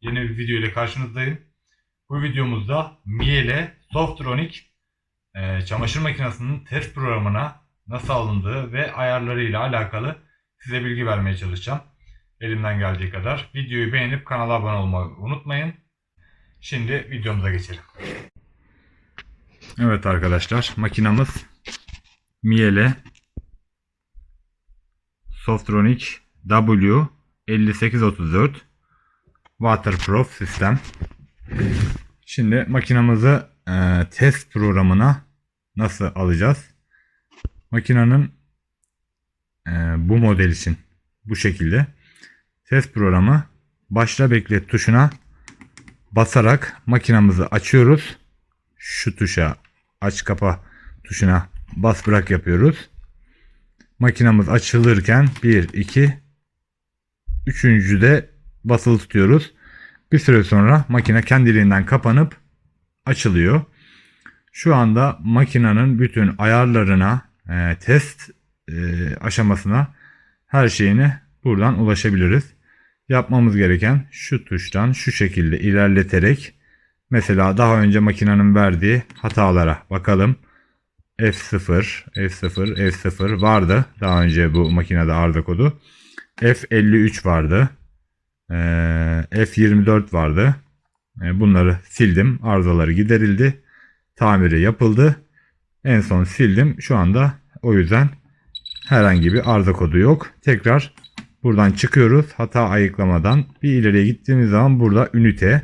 Yeni bir video ile karşınızdayım. Bu videomuzda Miele Softronic e, çamaşır makinesinin test programına nasıl alındığı ve ayarlarıyla alakalı size bilgi vermeye çalışacağım. Elimden geldiği kadar. Videoyu beğenip kanala abone olmayı unutmayın. Şimdi videomuza geçelim. Evet arkadaşlar makinamız Miele Softronic W5834 Waterproof sistem. Şimdi makinamızı e, test programına nasıl alacağız? Makinenin e, bu model için bu şekilde test programı başla beklet tuşuna basarak makinamızı açıyoruz. Şu tuşa aç kapa tuşuna bas bırak yapıyoruz. Makinamız açılırken 1 2 üçüncü de basılı tutuyoruz. Bir süre sonra makine kendiliğinden kapanıp açılıyor. Şu anda makinenin bütün ayarlarına, e, test e, aşamasına her şeyini buradan ulaşabiliriz. Yapmamız gereken şu tuştan şu şekilde ilerleterek mesela daha önce makinenin verdiği hatalara bakalım. F0, F0, F0 vardı. Daha önce bu makinede arıza kodu. F53 vardı. Ee, F24 vardı. Ee, bunları sildim. Arızaları giderildi. Tamiri yapıldı. En son sildim. Şu anda o yüzden herhangi bir arıza kodu yok. Tekrar buradan çıkıyoruz. Hata ayıklamadan bir ileriye gittiğimiz zaman burada ünite.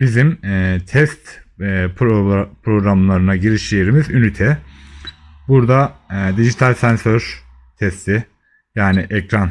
Bizim e, test e, pro- programlarına giriş yerimiz ünite. Burada e, dijital sensör testi yani ekran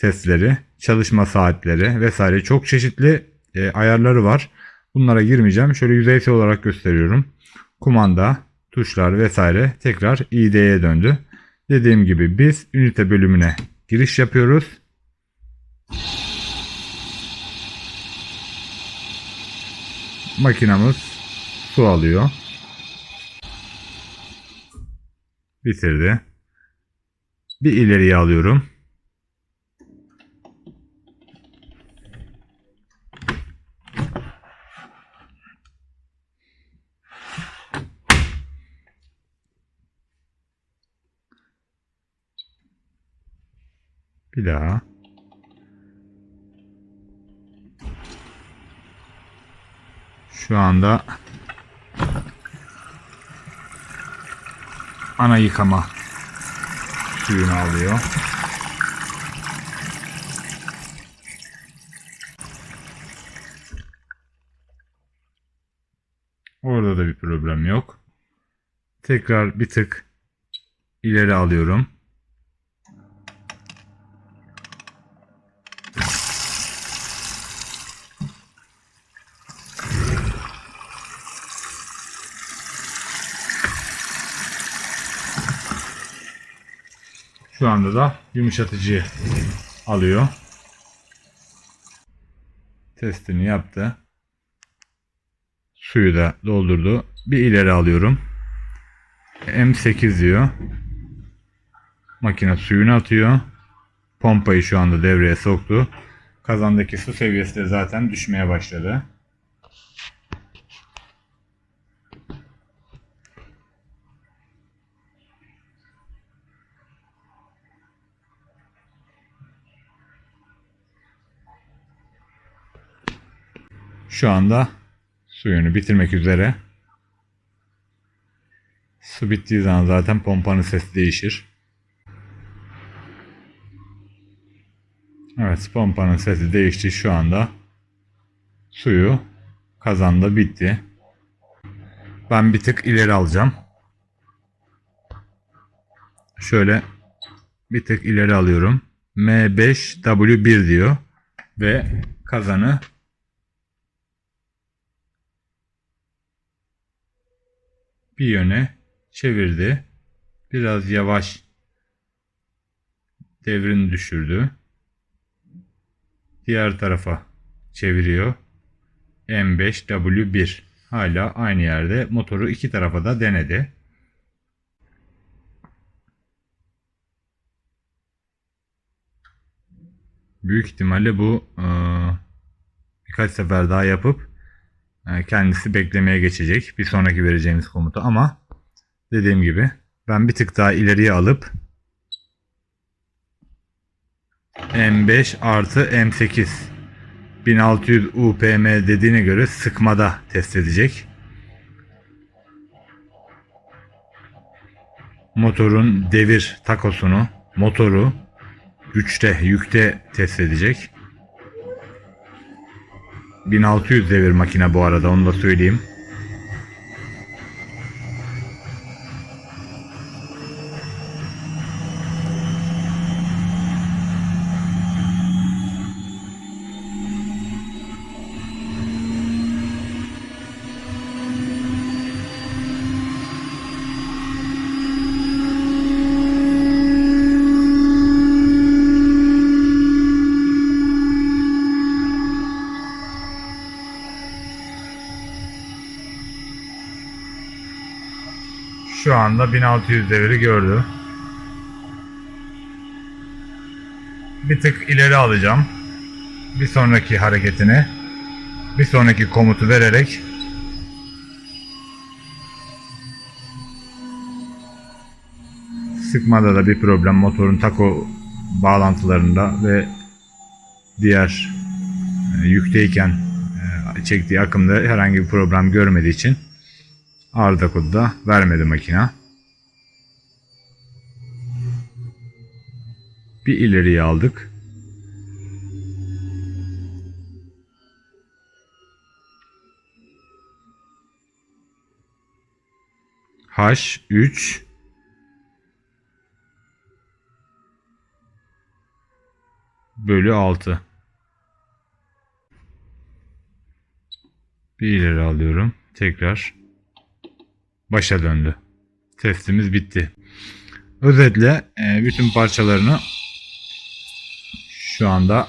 testleri, çalışma saatleri vesaire çok çeşitli e, ayarları var. Bunlara girmeyeceğim. Şöyle yüzeysel olarak gösteriyorum. Kumanda, tuşlar vesaire tekrar ID'ye döndü. Dediğim gibi biz ünite bölümüne giriş yapıyoruz. Makinamız su alıyor. Bitirdi. Bir ileriye alıyorum. Bir daha. Şu anda ana yıkama suyunu alıyor. Orada da bir problem yok. Tekrar bir tık ileri alıyorum. Şu anda da yumuşatıcı alıyor. Testini yaptı. Suyu da doldurdu. Bir ileri alıyorum. M8 diyor. Makine suyunu atıyor. Pompayı şu anda devreye soktu. Kazandaki su seviyesi de zaten düşmeye başladı. Şu anda suyunu bitirmek üzere. Su bittiği zaman zaten pompanın sesi değişir. Evet pompanın sesi değişti şu anda. Suyu kazanda bitti. Ben bir tık ileri alacağım. Şöyle bir tık ileri alıyorum. M5W1 diyor. Ve kazanı bir yöne çevirdi. Biraz yavaş devrini düşürdü. Diğer tarafa çeviriyor. M5W1 hala aynı yerde. Motoru iki tarafa da denedi. büyük ihtimalle bu birkaç sefer daha yapıp kendisi beklemeye geçecek. Bir sonraki vereceğimiz komutu ama dediğim gibi ben bir tık daha ileriye alıp M5 artı M8 1600 UPM dediğine göre sıkmada test edecek. Motorun devir takosunu, motoru güçte, yükte test edecek. 1600 devir makine bu arada onu da söyleyeyim. Şu anda 1600 deviri gördü. Bir tık ileri alacağım. Bir sonraki hareketini bir sonraki komutu vererek sıkmada da bir problem motorun tako bağlantılarında ve diğer e, yükteyken e, çektiği akımda herhangi bir problem görmediği için arıza kodu vermedi makina. Bir ileriye aldık. H3 bölü 6 bir ileri alıyorum. Tekrar başa döndü. Testimiz bitti. Özetle e, bütün parçalarını şu anda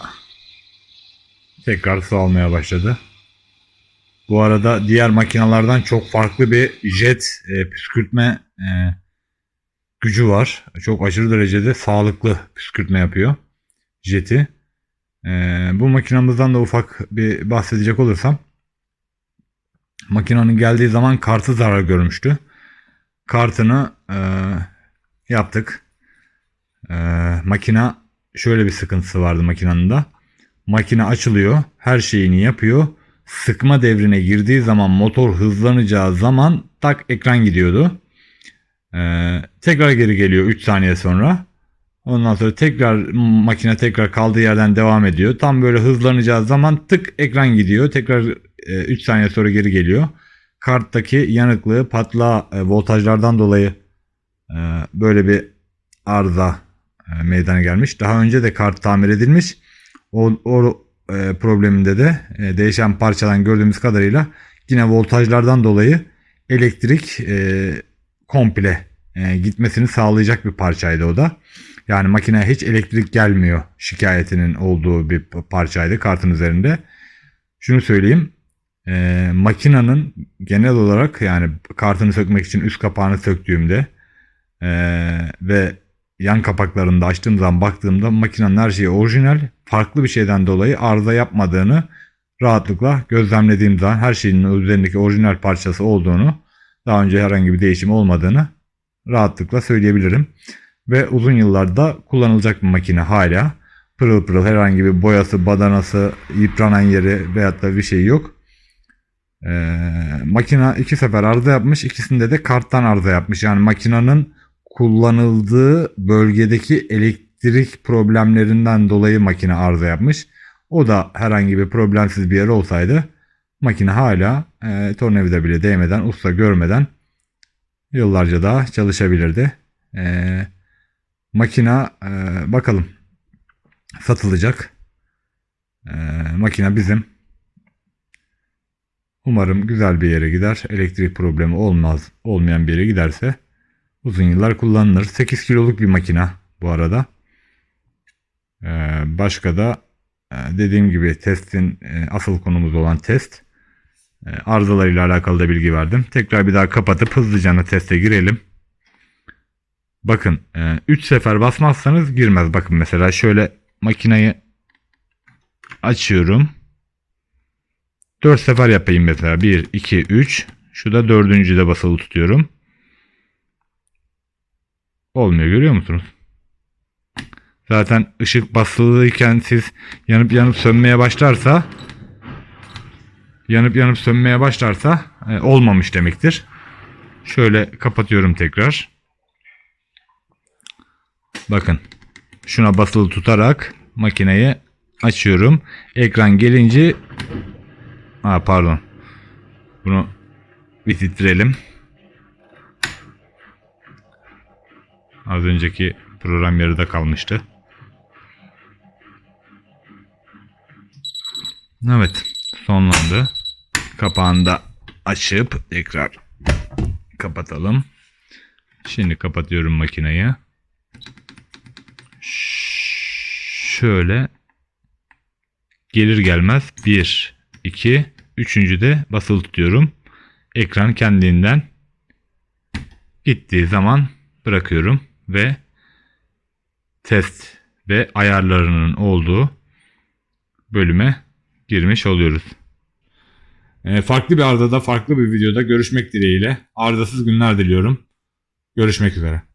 tekrar su almaya başladı. Bu arada diğer makinalardan çok farklı bir jet e, püskürtme e, gücü var. Çok aşırı derecede sağlıklı püskürtme yapıyor jeti. E, bu makinamızdan da ufak bir bahsedecek olursam makinenin geldiği zaman kartı zarar görmüştü. Kartını e, yaptık. E, makina şöyle bir sıkıntısı vardı makinenin de. Makine açılıyor, her şeyini yapıyor. Sıkma devrine girdiği zaman motor hızlanacağı zaman tak ekran gidiyordu. E, tekrar geri geliyor 3 saniye sonra. Ondan sonra tekrar makine tekrar kaldığı yerden devam ediyor. Tam böyle hızlanacağı zaman tık ekran gidiyor. Tekrar 3 saniye sonra geri geliyor. Karttaki yanıklığı patla e, voltajlardan dolayı e, böyle bir arıza e, meydana gelmiş. Daha önce de kart tamir edilmiş. O, o e, probleminde de e, değişen parçadan gördüğümüz kadarıyla yine voltajlardan dolayı elektrik e, komple e, gitmesini sağlayacak bir parçaydı o da. Yani makineye hiç elektrik gelmiyor şikayetinin olduğu bir parçaydı kartın üzerinde. Şunu söyleyeyim. E, makinanın genel olarak yani kartını sökmek için üst kapağını söktüğümde e, ve yan kapaklarını da açtığım zaman baktığımda makinenin her şeyi orijinal. Farklı bir şeyden dolayı arıza yapmadığını rahatlıkla gözlemlediğim zaman her şeyin üzerindeki orijinal parçası olduğunu daha önce herhangi bir değişim olmadığını rahatlıkla söyleyebilirim. Ve uzun yıllarda kullanılacak bir makine hala. Pırıl pırıl herhangi bir boyası, badanası, yıpranan yeri veyahut da bir şey yok. Ee, makina iki sefer arıza yapmış. ikisinde de karttan arıza yapmış. Yani makinenin kullanıldığı bölgedeki elektrik problemlerinden dolayı makine arıza yapmış. O da herhangi bir problemsiz bir yer olsaydı makine hala e, tornavida bile değmeden, usta görmeden yıllarca daha çalışabilirdi. E, makina e, bakalım satılacak. E, makine bizim. Umarım güzel bir yere gider. Elektrik problemi olmaz. Olmayan bir yere giderse uzun yıllar kullanılır. 8 kiloluk bir makina bu arada. Ee, başka da e, dediğim gibi testin e, asıl konumuz olan test. E, arızalarıyla alakalı da bilgi verdim. Tekrar bir daha kapatıp hızlıca teste girelim. Bakın 3 sefer basmazsanız girmez. Bakın mesela şöyle makineyi açıyorum. 4 sefer yapayım mesela. 1, 2, 3. Şu da dördüncü de basılı tutuyorum. Olmuyor görüyor musunuz? Zaten ışık basılıyken siz yanıp yanıp sönmeye başlarsa yanıp yanıp sönmeye başlarsa e, olmamış demektir. Şöyle kapatıyorum tekrar. Bakın. Şuna basılı tutarak makineyi açıyorum. Ekran gelince Ha pardon. Bunu bir titrelim. Az önceki program yarıda kalmıştı. Evet. Sonlandı. Kapağını da açıp tekrar kapatalım. Şimdi kapatıyorum makineyi. Şöyle gelir gelmez 1, 2, üçüncü de basılı tutuyorum. Ekran kendinden gittiği zaman bırakıyorum ve test ve ayarlarının olduğu bölüme girmiş oluyoruz. Ee, farklı bir ardada, farklı bir videoda görüşmek dileğiyle. Ardasız günler diliyorum. Görüşmek üzere.